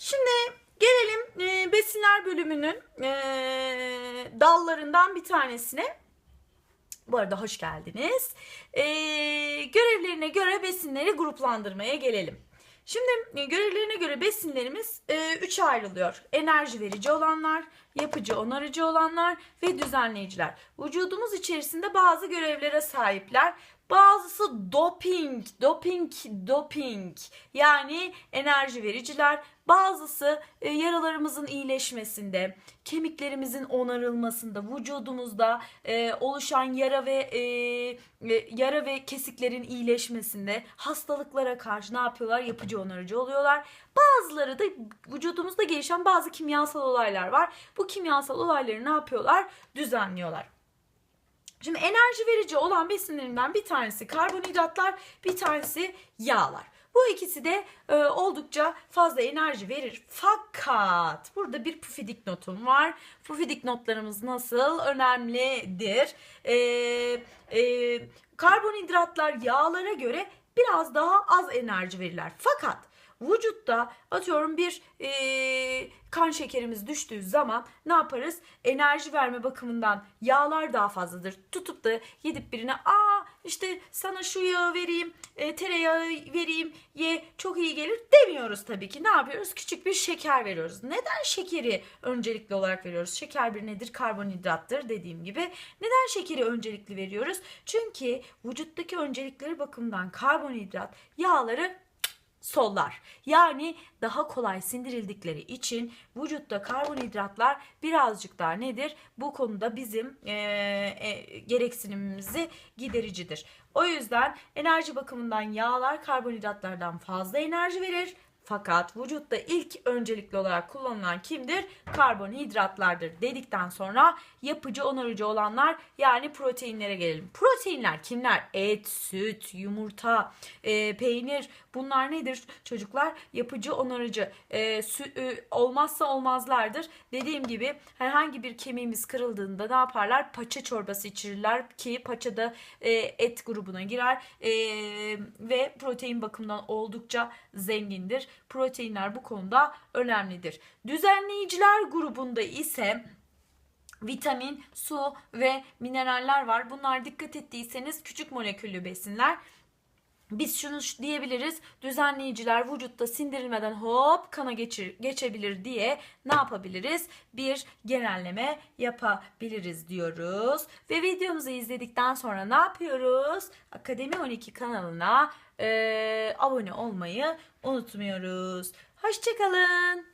Şimdi gelelim e, besinler bölümünün e, dallarından bir tanesine. Bu arada hoş geldiniz. E, görevlerine göre besinleri gruplandırmaya gelelim. Şimdi e, görevlerine göre besinlerimiz 3'e ayrılıyor. Enerji verici olanlar, yapıcı onarıcı olanlar ve düzenleyiciler. Vücudumuz içerisinde bazı görevlere sahipler. Bazısı doping, doping, doping yani enerji vericiler. Bazısı e, yaralarımızın iyileşmesinde, kemiklerimizin onarılmasında, vücudumuzda e, oluşan yara ve e, yara ve kesiklerin iyileşmesinde, hastalıklara karşı ne yapıyorlar? Yapıcı onarıcı oluyorlar. Bazıları da vücudumuzda gelişen bazı kimyasal olaylar var. Bu kimyasal olayları ne yapıyorlar? Düzenliyorlar. Şimdi enerji verici olan besinlerinden bir tanesi karbonhidratlar, bir tanesi yağlar. Bu ikisi de e, oldukça fazla enerji verir. Fakat burada bir pufidik notum var. Pufidik notlarımız nasıl? Önemlidir. E, e, karbonhidratlar yağlara göre biraz daha az enerji verirler. Fakat vücutta atıyorum bir e, kan şekerimiz düştüğü zaman ne yaparız? Enerji verme bakımından yağlar daha fazladır. Tutup da gidip birine aa işte sana şu yağı vereyim, e, tereyağı vereyim, ye çok iyi gelir demiyoruz tabii ki. Ne yapıyoruz? Küçük bir şeker veriyoruz. Neden şekeri öncelikli olarak veriyoruz? Şeker bir nedir? Karbonhidrattır dediğim gibi. Neden şekeri öncelikli veriyoruz? Çünkü vücuttaki öncelikleri bakımından karbonhidrat yağları sollar. Yani daha kolay sindirildikleri için vücutta karbonhidratlar birazcık daha nedir? Bu konuda bizim e, e, gereksinimimizi gidericidir. O yüzden enerji bakımından yağlar karbonhidratlardan fazla enerji verir. Fakat vücutta ilk öncelikli olarak kullanılan kimdir? Karbonhidratlardır dedikten sonra yapıcı onarıcı olanlar yani proteinlere gelelim. Proteinler kimler? Et, süt, yumurta, e, peynir bunlar nedir çocuklar? Yapıcı onarıcı. E, sü- e, olmazsa olmazlardır. Dediğim gibi herhangi bir kemiğimiz kırıldığında ne yaparlar? Paça çorbası içirirler ki paça da e, et grubuna girer E, ve protein bakımından oldukça zengindir. Proteinler bu konuda önemlidir. Düzenleyiciler grubunda ise vitamin, su ve mineraller var. Bunlar dikkat ettiyseniz küçük moleküllü besinler. Biz şunu diyebiliriz. Düzenleyiciler vücutta sindirilmeden hop kana geçir, geçebilir diye ne yapabiliriz? Bir genelleme yapabiliriz diyoruz. Ve videomuzu izledikten sonra ne yapıyoruz? Akademi 12 kanalına eee, abone olmayı unutmuyoruz. Hoşçakalın.